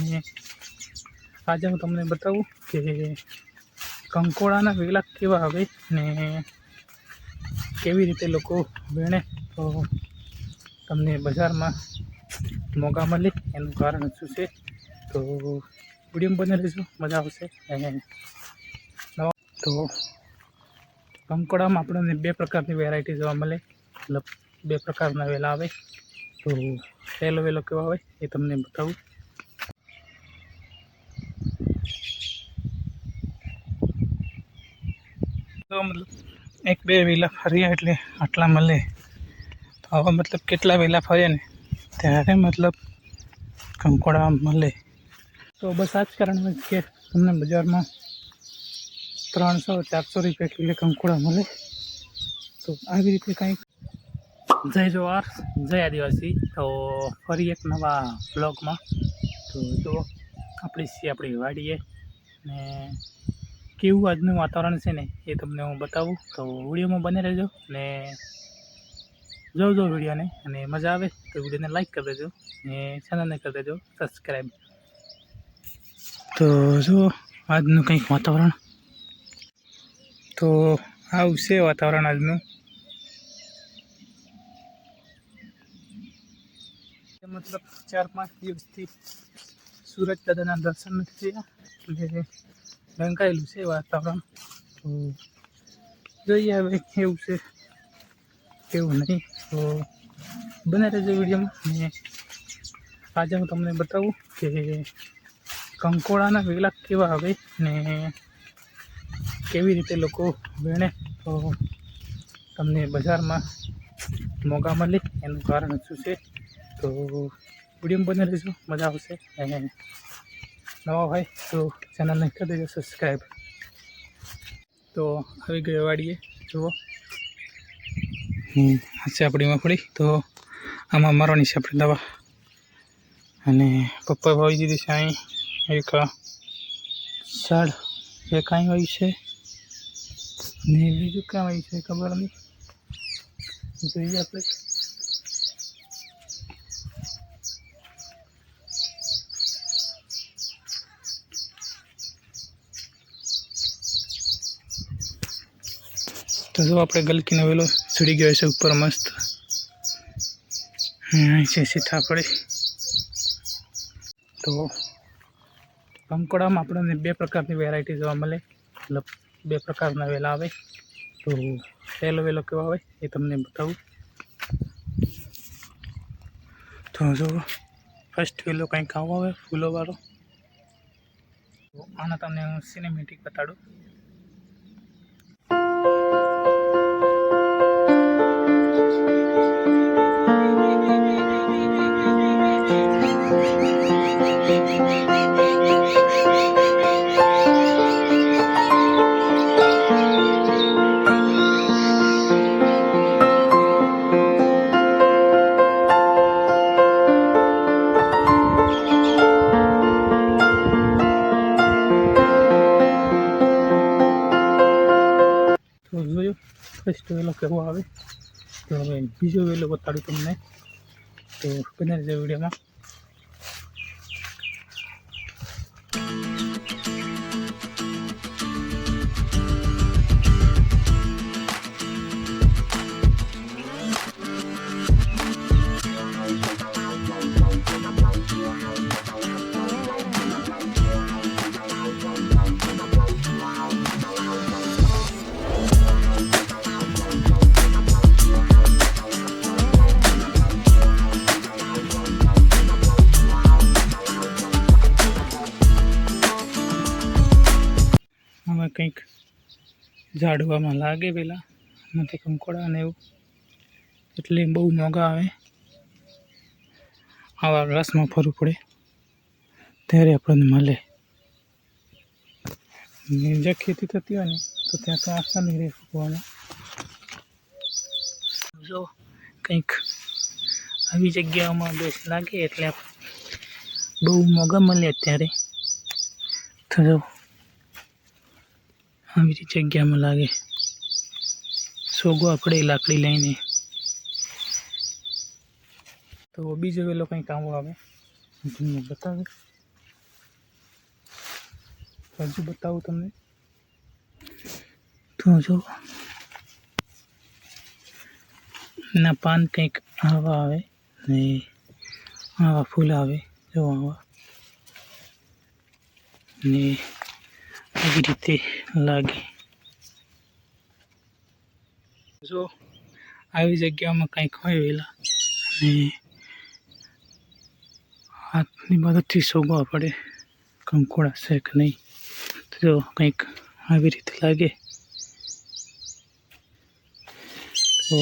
ને આજે હું તમને બતાવું કે કંકોડાના વેલા કેવા આવે ને કેવી રીતે લોકો વેણે, તો તમને બજારમાં મોંઘા મળે એનું કારણ શું છે? તો વીડિયો બને રહેજો, મજા આવશે. અને તો કંકોડામાં આપણને બે પ્રકારની વેરાયટી જોવા મળે. મતલબ બે પ્રકારના વેલા આવે. તો પહેલો વેલો કેવો આવે એ તમને બતાવું. તો મતલબ એક બે વેલા ફર્યા એટલે આટલા મળે. તો હવે મતલબ કેટલા વેલા ફર્યા ને ત્યારે મતલબ કંકોડા મળે. તો બસ આ જ કારણ કે તમને બજારમાં ત્રણસો, ચારસો રૂપિયા કિલો કંકોડા મળે. તો આવી રીતે કંઈક. જય જોવાર જય આદિવાસી. તો ફરી એક નવા બ્લોગમાં તો જો, આપણી સી આપણી વાડીએ ને કેવું આજનું વાતાવરણ છે ને એ તમને હું બતાવું. તો વિડીયોમાં બને રહેજો ને જોજો વિડીયોને અને મજા આવે તો વિડીયોને લાઈક કરી દેજો ને ચેનલને કરી દેજો સબસ્ક્રાઈબ તો જો આજનું કંઈક વાતાવરણ. તો આવું છે વાતાવરણ આજનું. મતલબ ચાર પાંચ દિવસથી સુરજ દાદાના દર્શન નથી થયા. એટલે ઢંકાયેલું છે વાતાવરણ. તો જોઈએ હવે કેવું છે, કેવું નહીં. તો બને રહેજો વિડીયોમાં ને આજે હું તમને બતાવું કે કંકોડાના વેલા કેવા આવે ને કેવી રીતે લોકો વેણે. તો તમને બજારમાં મોંઘા મળે એનું કારણ શું છે? તો વીડિયો બને રહેજો, મજા આવશે. અને નવા હોય તો ચેનલને કરી દેજો સબસ્ક્રાઈબ તો આવી ગયો વાડીએ, જુઓ. આ છે આપણી મગફળી તો આમાં મારવાની છે આપણે દવા. અને પપ્પા ભાવી દીધી છે અહીં, એક સાડ એ કાંઈ હોય છે? ને બીજું કાંઈ હોય છે ખબર નહીં. જોઈએ આપણે. તો જો આપણે ગલકીનો વેલો ચડી ગયો છે ઉપર મસ્ત. છે સીતાફળી તો કંકોડામાં આપણને બે પ્રકારની વેરાયટી જોવા મળે. મતલબ બે પ્રકારના વેલા આવે. તો પહેલો વેલો કેવો આવે એ તમને બતાવું. તો જો ફર્સ્ટ વેલો કંઈક આવો આવે, ફૂલોવાળો. આના તમને હું સિનેમેટિક બતાડું. ફર્સ્ટ વેલો કેવો આવે? તો હવે બીજો વેલો બતાડું તમને. તો બને રહેજો વિડીયોમાં ઝાડવામાં લાગે પહેલાં એમાંથી કંકોડા અને એવું. એટલે બહુ મોંઘા આવે. આવા રસમાં ફરવું પડે. ત્યારે આપણને મળે. જ્યાં ખેતી થતી હોય ને, તો ત્યાં તો આસાની રહે ફૂકવામાં. જો કંઈક આવી જગ્યાઓમાં બેસ લાગે એટલે બહુ મોંઘા મળે અત્યારે. તો આવી રીતે જગ્યામાં લાગે સોગો આપણે લાકડી લઈને તો બીજો વેલો કંઈક આવો આવે હું તમને બતાવું હજુ બતાવું તમને તો જો એના પાન કંઈક આવા આવે ને આવા ફૂલ આવે જો આવા ને આવી રીતે લાગે. જો, આવી જગ્યામાં કંઈક હોય વેલા, અને હાથની મદદથી સોગવા પડે, કંકોડા છે કે નહીં જો કંઈક આવી રીતે લાગે. તો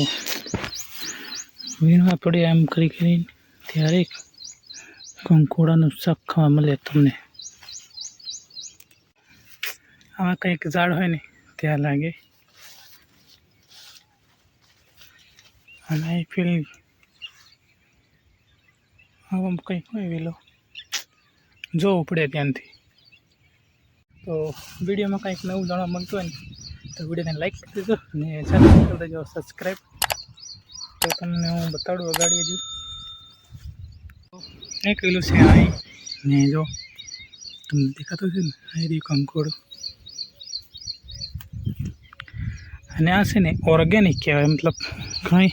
વીણવા પડે એમ કરી કરીને, ત્યારે કંકોડાનું શાક ખાવા મળે તમને. આમાં કંઈક ઝાડ હોય ને, ત્યાં લાગે. અને આઈ ફીલ આમ કંઈક હોય વેલો જોવું પડે ત્યાંથી. તો વિડીયોમાં કંઈક નવું જાણવા મળતું હોય ને, તો વિડીયોને લાઈક કરી દેજો અને ચેનલ કરી દેજો સબસ્ક્રાઈબ તો તમને હું બતાડું અગાડી હજુ. એક કિલો છે અહીં ને જો, તમને દેખાતું છે ને અહીં કંકોડો. અને આ છે ને ઓર્ગેનિક કહેવાય. મતલબ કંઈ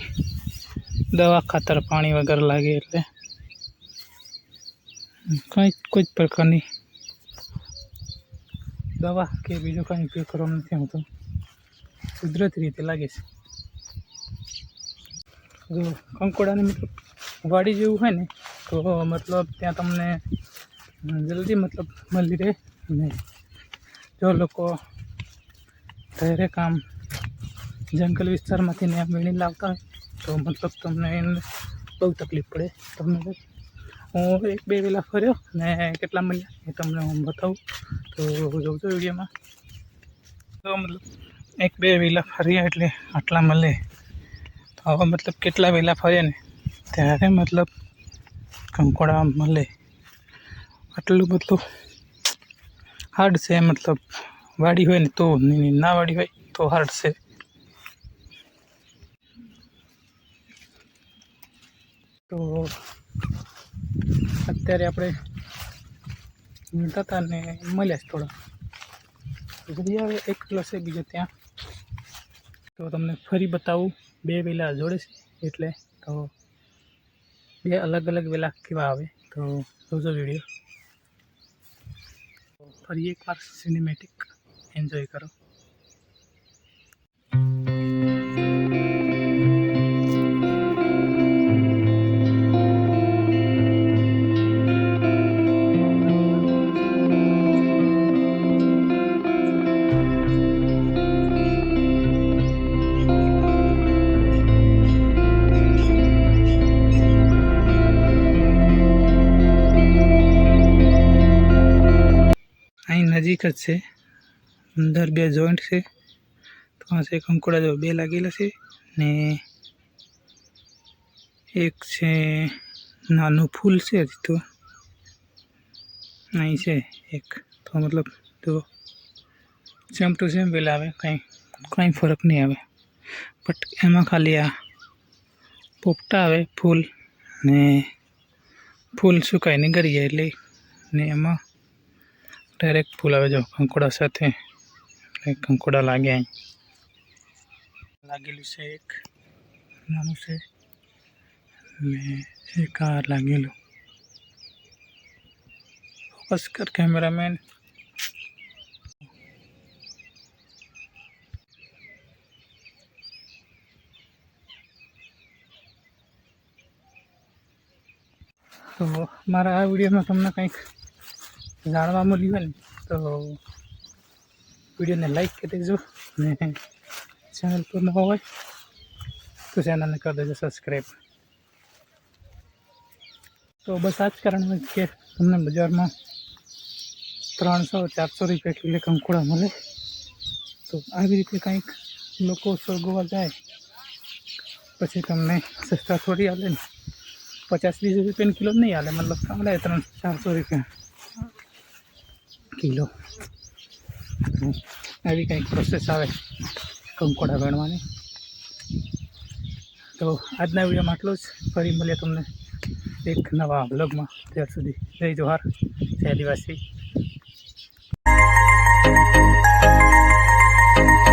દવા ખાતર પાણી વગર લાગે એટલે કંઈ કોઈ જ પ્રકારની દવા કે બીજું કંઈ ઉપયોગ કરવાનો નથી આવતો. કુદરતી રીતે લાગે છે. જો કંકોડાની મતલબ વાડી જેવું હોય ને, તો મતલબ ત્યાં તમને જલ્દી મતલબ મળી રહે અને જો લોકો ઘરે કામ જંગલ વિસ્તારમાંથી ને વીણી લાવતા હોય, તો મતલબ તમને બહુ તકલીફ પડે. તમને હું એક બે વેલા ફર્યો ને કેટલા મળ્યા એ તમને હું બતાવું. તો જોજો વિડીયોમાં. તો મતલબ એક બે વેલા ફર્યા એટલે આટલા મળે. તો હવે મતલબ કેટલા વેલા ફર્યા ને ત્યારે મતલબ કંકોડા મળે. આટલું બધું હાર્ડ છે, મતલબ વાડી હોય ને તો, ના વાડી હોય તો હાર્ડ છે તો અત્યારે આપણે હતા ને મળ્યા છે થોડા. પછી આવે, એક કિલો છે બીજો ત્યાં. તો તમને ફરી બતાવું, બે વેલા જોડે છે, એટલે તો બે અલગ અલગ વેલા કેવા આવે, તો જોજો વીડિયો ફરી એકવાર સિનેમેટિક એન્જોય કરો. નજીક જ છે. અંદર બે જોઈન્ટ છે. તો આ છે કંકોડા જેવા બે લાગેલા છે ને એક છે નાનું ફૂલ છે હજી તો. અહીં છે એક. તો મતલબ તો સેમ ટુ સેમ પેલા આવે, કંઈ કંઈ ફરક નહીં આવે. બટ એમાં ખાલી આ પોપટા આવે ફૂલ ને ફૂલ સુકાઈને ગળી જાય એટલે ને એમાં ડાયરેક્ટ ફૂલ આવે જો કંકોડા સાથે એટલે કંકોડા લાગે અહીં લાગેલું છે એક નાનું છે ને એક આ લાગેલું ફોકસ કર કેમેરામેન તો મારા આ વિડીયોમાં તમને કંઈક જાણવા મળ્યું ને, તો વિડીયોને લાઈક કરી દેજો ને ચેનલ પર નવા હોય, તો ચેનલને કરી દેજો સબસ્ક્રાઈબ તો બસ આ જ કારણ કે તમને બજારમાં ત્રણસો, ચારસો રૂપિયા કિલો કંકોડા મળે. તો આવી રીતે કંઈક લોકો સળગવા જાય, પછી તમને સસ્તા થોડી આવે ને. પચાસ, વીસ રૂપિયાની કિલો નહીં આવે મતલબ આલે ત્રણસો ચારસો રૂપિયા. કિલો. આવી કંઈક પ્રોસેસ આવે કંકોડા ગણવાની. તો આજના વિડીયોમાં આટલું જ. ફરી મળીએ તમને એક નવા બ્લોગમાં ત્યાર સુધી જય જોહાર. જય આદિવાસી.